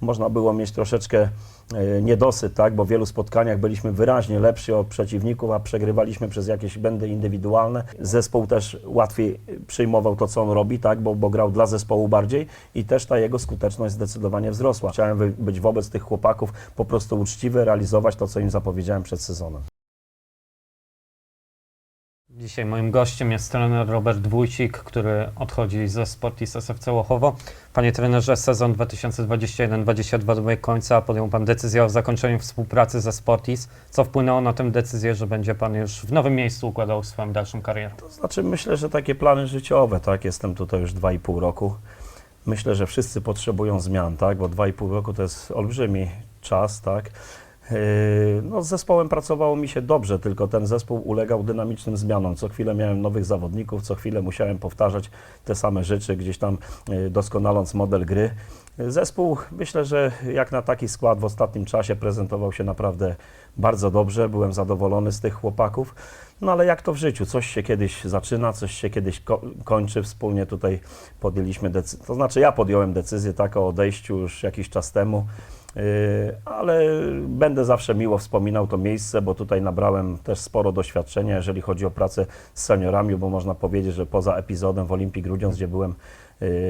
Można było mieć troszeczkę e, niedosyt, tak, bo w wielu spotkaniach byliśmy wyraźnie lepsi od przeciwników, a przegrywaliśmy przez jakieś błędy indywidualne. Zespół też łatwiej przyjmował to, co on robi, tak, bo, bo grał dla zespołu bardziej i też ta jego skuteczność zdecydowanie wzrosła. Chciałem być wobec tych chłopaków po prostu uczciwy, realizować to, co im zapowiedziałem przed sezonem. Dzisiaj moim gościem jest trener Robert Wójcik, który odchodzi ze Sportis SFC Łochowo. Panie trenerze, sezon 2021-2022 dobiegł końca, podjął Pan decyzję o zakończeniu współpracy ze Sportis. Co wpłynęło na tę decyzję, że będzie Pan już w nowym miejscu układał swoją dalszą karierę? To znaczy myślę, że takie plany życiowe, tak, jestem tutaj już 2,5 roku. Myślę, że wszyscy potrzebują zmian, tak, bo 2,5 roku to jest olbrzymi czas, tak. Yy, No, z zespołem pracowało mi się dobrze, tylko ten zespół ulegał dynamicznym zmianom. Co chwilę miałem nowych zawodników, co chwilę musiałem powtarzać te same rzeczy, gdzieś tam yy, doskonaląc model gry. Yy, Zespół, myślę, że jak na taki skład w ostatnim czasie prezentował się naprawdę bardzo dobrze. Byłem zadowolony z tych chłopaków. No ale jak to w życiu? Coś się kiedyś zaczyna, coś się kiedyś ko- kończy. Wspólnie tutaj podjęliśmy decyzję. To znaczy ja podjąłem decyzję tak o odejściu już jakiś czas temu. Yy, ale będę zawsze miło wspominał to miejsce, bo tutaj nabrałem też sporo doświadczenia, jeżeli chodzi o pracę z seniorami, bo można powiedzieć, że poza epizodem w Olimpii Grudziądz, gdzie byłem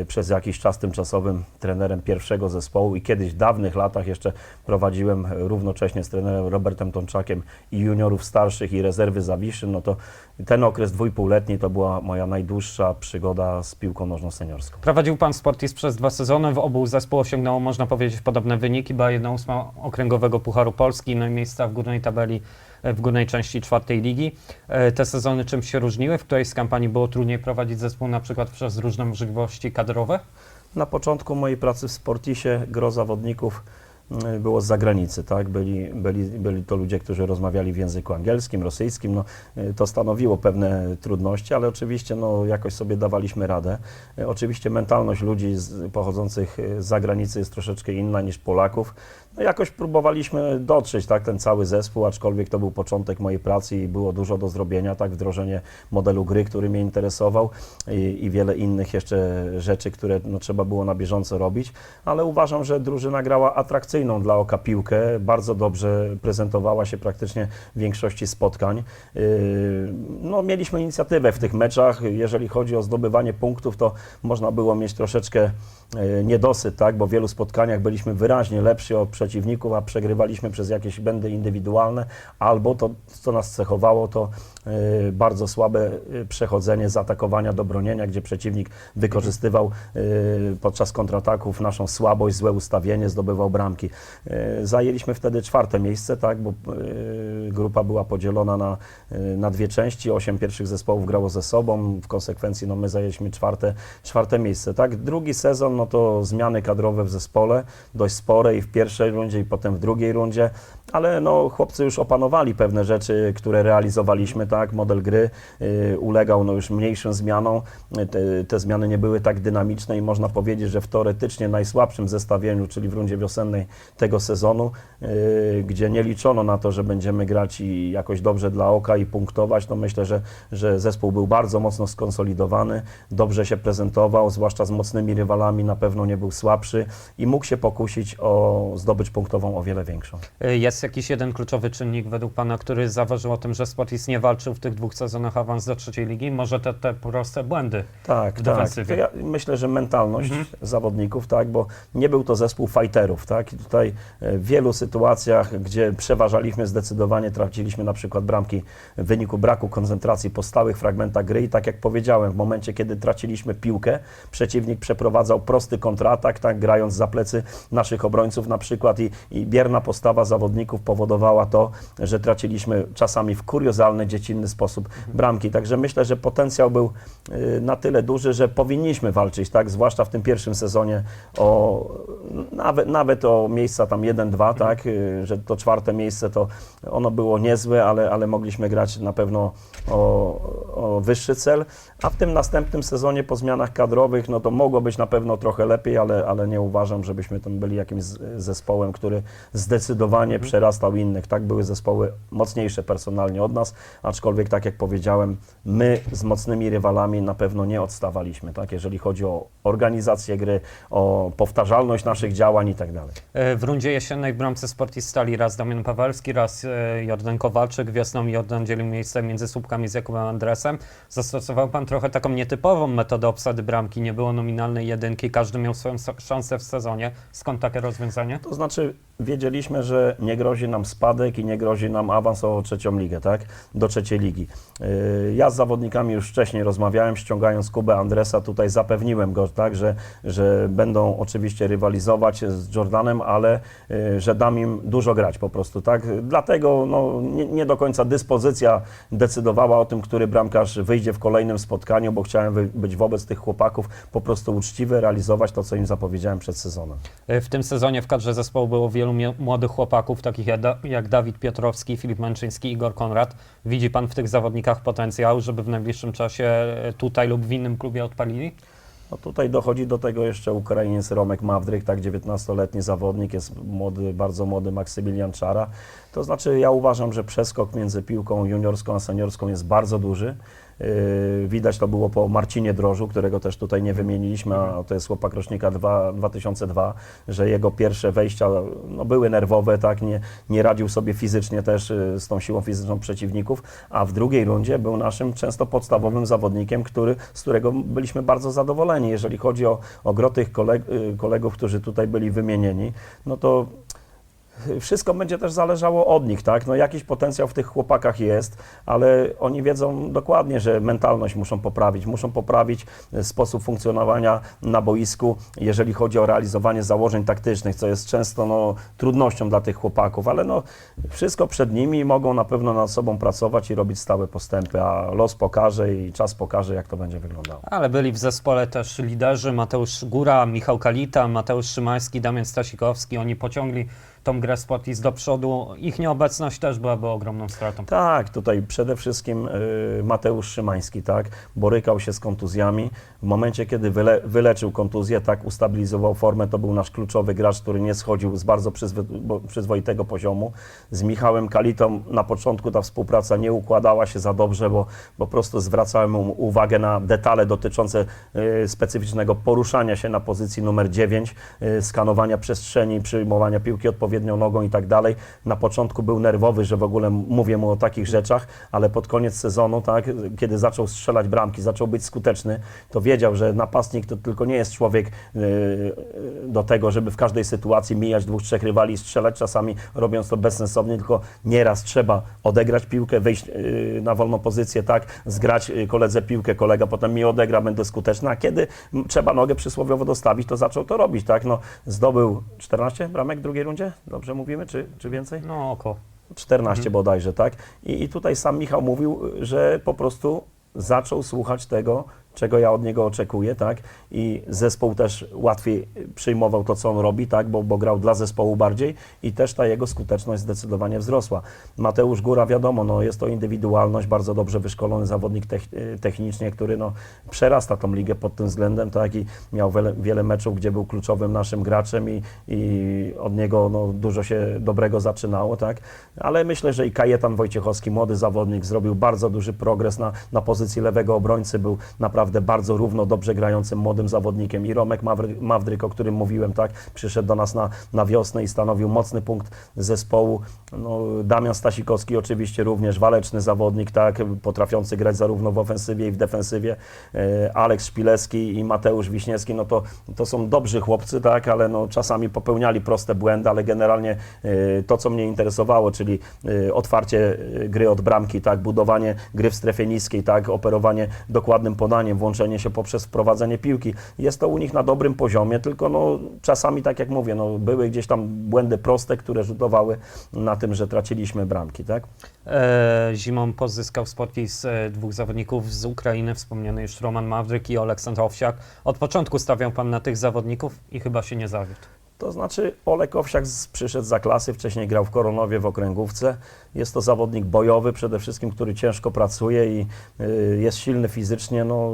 przez jakiś czas tymczasowym trenerem pierwszego zespołu i kiedyś w dawnych latach jeszcze prowadziłem równocześnie z trenerem Robertem Tomczakiem i juniorów starszych i rezerwy Zawiszyn, no to ten okres dwójpółletni to była moja najdłuższa przygoda z piłką nożną seniorską. Prowadził Pan Sportis przez dwa sezony, w obu zespół osiągnęło, można powiedzieć, podobne wyniki, była 1-8 okręgowego Pucharu Polski, no i miejsca w górnej tabeli, w górnej części czwartej ligi. E, Te sezony czym się różniły? W której z kampanii było trudniej prowadzić zespół na przykład przez różne możliwości kadrowe? Na początku mojej pracy w Sportisie gro zawodników y, było z zagranicy, tak? Byli, byli, byli to ludzie, którzy rozmawiali w języku angielskim, rosyjskim, no, y, to stanowiło pewne trudności, ale oczywiście no, jakoś sobie dawaliśmy radę. Y, Oczywiście mentalność ludzi z, pochodzących z zagranicy jest troszeczkę inna niż Polaków. No, jakoś próbowaliśmy dotrzeć, tak, ten cały zespół, aczkolwiek to był początek mojej pracy i było dużo do zrobienia, tak, wdrożenie modelu gry, który mnie interesował i, i wiele innych jeszcze rzeczy, które no, trzeba było na bieżąco robić, ale uważam, że drużyna grała atrakcyjną dla oka piłkę, bardzo dobrze prezentowała się praktycznie w większości spotkań. Yy, No, mieliśmy inicjatywę w tych meczach, jeżeli chodzi o zdobywanie punktów, to można było mieć troszeczkę e, niedosyt, tak, bo w wielu spotkaniach byliśmy wyraźnie lepsi od przeciwników, a przegrywaliśmy przez jakieś błędy indywidualne, albo to, co nas cechowało, to e, bardzo słabe e, przechodzenie z atakowania do bronienia, gdzie przeciwnik wykorzystywał e, podczas kontrataków naszą słabość, złe ustawienie, zdobywał bramki. Zajęliśmy wtedy czwarte miejsce, tak, bo grupa była podzielona na, na dwie części, osiem pierwszych zespołów grało ze sobą, w konsekwencji no, my zajęliśmy czwarte, czwarte miejsce. Tak. Drugi sezon no to zmiany kadrowe w zespole, dość spore i w pierwszej rundzie i potem w drugiej rundzie, ale no, chłopcy już opanowali pewne rzeczy, które realizowaliśmy, tak, model gry y, ulegał no, już mniejszym zmianom, te, te zmiany nie były tak dynamiczne i można powiedzieć, że w teoretycznie najsłabszym zestawieniu, czyli w rundzie wiosennej tego sezonu, y, gdzie nie liczono na to, że będziemy grać i jakoś dobrze dla oka i punktować, to myślę, że, że zespół był bardzo mocno skonsolidowany, dobrze się prezentował, zwłaszcza z mocnymi rywalami, na pewno nie był słabszy i mógł się pokusić o zdobycz punktową o wiele większą. Jest jakiś jeden kluczowy czynnik według Pana, który zaważył o tym, że Sportis nie walczył w tych dwóch sezonach awans do trzeciej ligi? Może te, te proste błędy? Tak, w tak. defensywie. To ja myślę, że mentalność zawodników, tak, bo nie był to zespół fighterów, tak. I tutaj e, w wielu sytuacjach, gdzie przeważaliśmy zdecydowanie, traciliśmy na przykład bramki w wyniku braku koncentracji po stałych fragmentach gry i tak jak powiedziałem, w momencie, kiedy traciliśmy piłkę, przeciwnik przeprowadzał prosty kontratak, tak, grając za plecy naszych obrońców na przykład i, i bierna postawa zawodników powodowała to, że traciliśmy czasami w kuriozalny, dziecinny sposób bramki. Także myślę, że potencjał był y, na tyle duży, że powinniśmy walczyć, tak, zwłaszcza w tym pierwszym sezonie o nawet, nawet o miejsca tam 1-2, tak, y, że to czwarte miejsce to ono było niezłe, ale, ale mogliśmy grać na pewno o, o wyższy cel, a w tym następnym sezonie po zmianach kadrowych, no to mogło być na pewno trochę lepiej, ale, ale nie uważam, żebyśmy tam byli jakimś z- zespołem, który zdecydowanie przed przerastał innych, tak? Były zespoły mocniejsze personalnie od nas, aczkolwiek tak jak powiedziałem, my z mocnymi rywalami na pewno nie odstawaliśmy, tak? Jeżeli chodzi o organizację gry, o powtarzalność naszych działań i tak dalej. E, W rundzie jesiennej w bramce Sportis stali raz Damian Pawelski, raz e, Jordan Kowalczyk. Wiosną Jordan dzielił miejsce między słupkami z Jakubem Andresem. Zastosował pan trochę taką nietypową metodę obsady bramki. Nie było nominalnej jedynki, każdy miał swoją szansę w sezonie. Skąd takie rozwiązanie? To znaczy wiedzieliśmy, że nie grozi nam spadek i nie grozi nam awans o trzecią ligę, tak? Do trzeciej ligi. Yy, Ja z zawodnikami już wcześniej rozmawiałem, ściągając Kubę Andresa, tutaj zapewniłem go, tak, że, że będą oczywiście rywalizować z Jordanem, ale yy, że dam im dużo grać po prostu, tak? Dlatego no, nie, nie do końca dyspozycja decydowała o tym, który bramkarz wyjdzie w kolejnym spotkaniu, bo chciałem być wobec tych chłopaków po prostu uczciwy, realizować to, co im zapowiedziałem przed sezonem. W tym sezonie w kadrze zespołu było wielu młodych chłopaków, takich jak Dawid Piotrowski, Filip Męczyński, Igor Konrad. Widzi pan w tych zawodnikach potencjał, żeby w najbliższym czasie e, tutaj lub w innym klubie odpalili? No tutaj dochodzi do tego jeszcze Ukrainiec Romek Mawdryk, tak 19-letni zawodnik, jest młody, bardzo młody Maksymilian Czara. To znaczy ja uważam, że przeskok między piłką juniorską a seniorską jest bardzo duży. Yy, Widać to było po Marcinie Drożu, którego też tutaj nie wymieniliśmy, a to jest chłopak rocznika 2, 2002, że jego pierwsze wejścia no, były nerwowe, tak, nie, nie radził sobie fizycznie też yy, z tą siłą fizyczną przeciwników, a w drugiej rundzie był naszym często podstawowym zawodnikiem, który, z którego byliśmy bardzo zadowoleni. Jeżeli chodzi o, o gro tych koleg, yy, kolegów, którzy tutaj byli wymienieni, no to wszystko będzie też zależało od nich, tak? No jakiś potencjał w tych chłopakach jest, ale oni wiedzą dokładnie, że mentalność muszą poprawić, muszą poprawić e, sposób funkcjonowania na boisku, jeżeli chodzi o realizowanie założeń taktycznych, co jest często no, trudnością dla tych chłopaków, ale no, wszystko przed nimi mogą na pewno nad sobą pracować i robić stałe postępy, a los pokaże i czas pokaże, jak to będzie wyglądało. Ale byli w zespole też liderzy Mateusz Góra, Michał Kalita, Mateusz Szymański, Damian Stasikowski. Oni pociągli tą grę Sportis do przodu. Ich nieobecność też byłaby ogromną stratą. Tak, tutaj przede wszystkim y, Mateusz Szymański, tak, borykał się z kontuzjami. W momencie, kiedy wyle, wyleczył kontuzję, tak, ustabilizował formę, to był nasz kluczowy gracz, który nie schodził z bardzo przyzwy, przyzwoitego poziomu. Z Michałem Kalitą na początku ta współpraca nie układała się za dobrze, bo po prostu zwracałem mu uwagę na detale dotyczące y, specyficznego poruszania się na pozycji numer 9, y, skanowania przestrzeni, przyjmowania piłki odpowiednią nogą i tak dalej. Na początku był nerwowy, że w ogóle mówię mu o takich rzeczach, ale pod koniec sezonu, tak, kiedy zaczął strzelać bramki, zaczął być skuteczny, to wiedział, że napastnik to tylko nie jest człowiek yy, do tego, żeby w każdej sytuacji mijać dwóch, trzech rywali i strzelać, czasami robiąc to bezsensownie, tylko nieraz trzeba odegrać piłkę, wyjść yy, na wolną pozycję, tak, zgrać yy, koledze piłkę, kolega potem mi odegra, będę skuteczny, a kiedy m, trzeba nogę przysłowiowo dostawić, to zaczął to robić, tak, no, zdobył 14 bramek w drugiej rundzie, dobrze mówimy, czy, czy więcej? No oko. 14 bodajże, tak? I, I tutaj sam Michał mówił, że po prostu zaczął słuchać tego, czego ja od niego oczekuję, tak? I zespół też łatwiej przyjmował to, co on robi, tak? Bo, bo grał dla zespołu bardziej i też ta jego skuteczność zdecydowanie wzrosła. Mateusz Góra, wiadomo, no jest to indywidualność, bardzo dobrze wyszkolony zawodnik tech, technicznie, który no, przerasta tą ligę pod tym względem, tak? I miał wiele, wiele meczów, gdzie był kluczowym naszym graczem i, i od niego no, dużo się dobrego zaczynało, tak? Ale myślę, że i Kajetan Wojciechowski, młody zawodnik, zrobił bardzo duży progres na, na pozycji lewego obrońcy, był naprawdę bardzo równo, dobrze grającym młodym zawodnikiem. I Romek Mawdryk, o którym mówiłem, tak, przyszedł do nas na, na wiosnę i stanowił mocny punkt zespołu. No, Damian Stasikowski oczywiście również waleczny zawodnik, tak, potrafiący grać zarówno w ofensywie i w defensywie. E, Aleks Szpileski i Mateusz Wiśniewski, no to, to są dobrzy chłopcy, tak, ale no, czasami popełniali proste błędy, ale generalnie e, to, co mnie interesowało, czyli e, otwarcie gry od bramki, tak, budowanie gry w strefie niskiej, tak, operowanie dokładnym podaniem, włączenie się poprzez wprowadzenie piłki. Jest to u nich na dobrym poziomie, tylko no, czasami, tak jak mówię, no, były gdzieś tam błędy proste, które rzutowały na tym, że traciliśmy bramki, tak? E, zimą pozyskał Sportis e, dwóch zawodników z Ukrainy, wspomniany już Roman Mawryk i Oleksandr Owsiak. Od początku stawiał Pan na tych zawodników i chyba się nie zawiódł. To znaczy Olek Owsiak przyszedł za klasy, wcześniej grał w Koronowie w okręgówce. Jest to zawodnik bojowy przede wszystkim, który ciężko pracuje i y, jest silny fizycznie. No,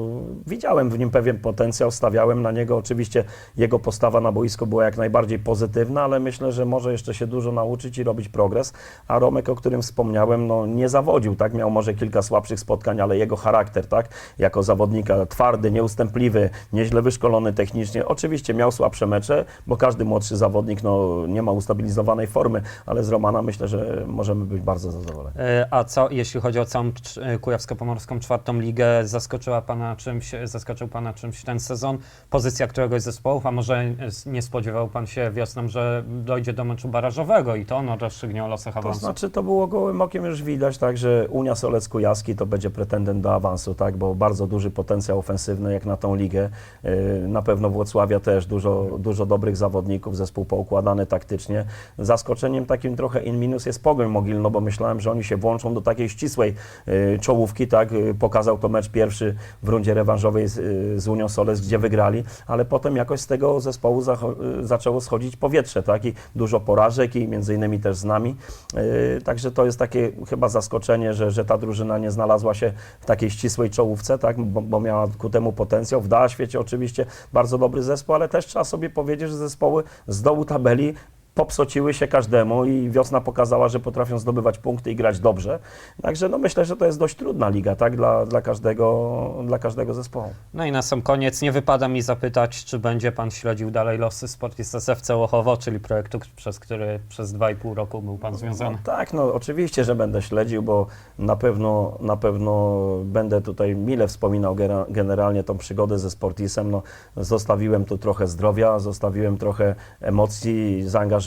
widziałem w nim pewien potencjał, stawiałem na niego. Oczywiście jego postawa na boisku była jak najbardziej pozytywna, ale myślę, że może jeszcze się dużo nauczyć i robić progres. A Romek, o którym wspomniałem, no, nie zawodził, tak? Miał może kilka słabszych spotkań, ale jego charakter, tak? Jako zawodnika twardy, nieustępliwy, nieźle wyszkolony technicznie. Oczywiście miał słabsze mecze, bo każdy młodszy zawodnik no, nie ma ustabilizowanej formy, ale z Romana myślę, że możemy być bardzo zadowoleni. E, A co, jeśli chodzi o całą e, Kujawsko-Pomorską czwartą ligę, zaskoczyła Pana czymś, zaskoczył Pana czymś ten sezon? Pozycja któregoś z zespołów, a może e, nie spodziewał Pan się wiosną, że dojdzie do meczu barażowego i to ono rozstrzygnie o losach To awansu? znaczy, to było gołym okiem już widać, tak, że Unia Solec Kujawski to będzie pretendent do awansu, tak, bo bardzo duży potencjał ofensywny jak na tą ligę. Na pewno Włocławia też dużo, dużo dobrych zawodników, zespół poukładany taktycznie. Zaskoczeniem takim trochę in minus jest Pogoń Mogilno, bo myślałem, że oni się włączą do takiej ścisłej yy, czołówki, tak, Yy, pokazał to mecz pierwszy w rundzie rewanżowej z, yy, z Unią Solec, gdzie wygrali, ale potem jakoś z tego zespołu zaczęło schodzić powietrze, tak, i dużo porażek i między innymi też z nami. Także to jest takie chyba zaskoczenie, że, że ta drużyna nie znalazła się w takiej ścisłej czołówce, tak? bo, bo miała ku temu potencjał. W Dała świecie oczywiście bardzo dobry zespół, ale też trzeba sobie powiedzieć, że zespoły z dołu tabeli popsociły się każdemu i wiosna pokazała, że potrafią zdobywać punkty i grać dobrze. Także no myślę, że to jest dość trudna liga tak? dla, dla, każdego, dla każdego zespołu. No i na sam koniec nie wypada mi zapytać, czy będzie Pan śledził dalej losy Sportist SFC Łochowo, czyli projektu, przez który przez 2,5 roku był Pan związany. No, tak, no oczywiście, że będę śledził, bo na pewno, na pewno będę tutaj mile wspominał generalnie tą przygodę ze Sportisem. No, zostawiłem tu trochę zdrowia, zostawiłem trochę emocji, zaangażowania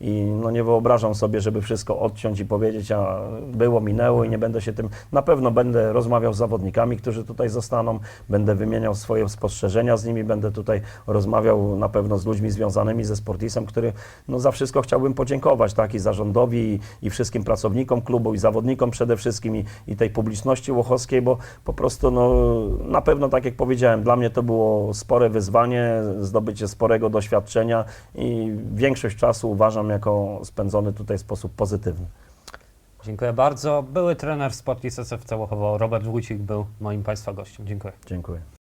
i no, nie wyobrażam sobie, żeby wszystko odciąć i powiedzieć, a było, minęło i nie będę się tym... Na pewno będę rozmawiał z zawodnikami, którzy tutaj zostaną, będę wymieniał swoje spostrzeżenia z nimi, będę tutaj rozmawiał na pewno z ludźmi związanymi ze Sportisem, który no, za wszystko chciałbym podziękować, tak, i zarządowi, i, i wszystkim pracownikom klubu, i zawodnikom przede wszystkim, i, i tej publiczności łochowskiej, bo po prostu, no, na pewno, tak jak powiedziałem, dla mnie to było spore wyzwanie, zdobycie sporego doświadczenia i większość czasu uważam jako spędzony tutaj w sposób pozytywny. Dziękuję bardzo. Były trener Sportist SFC Łochowo, Robert Wójcik był moim Państwa gościem. Dziękuję. Dziękuję.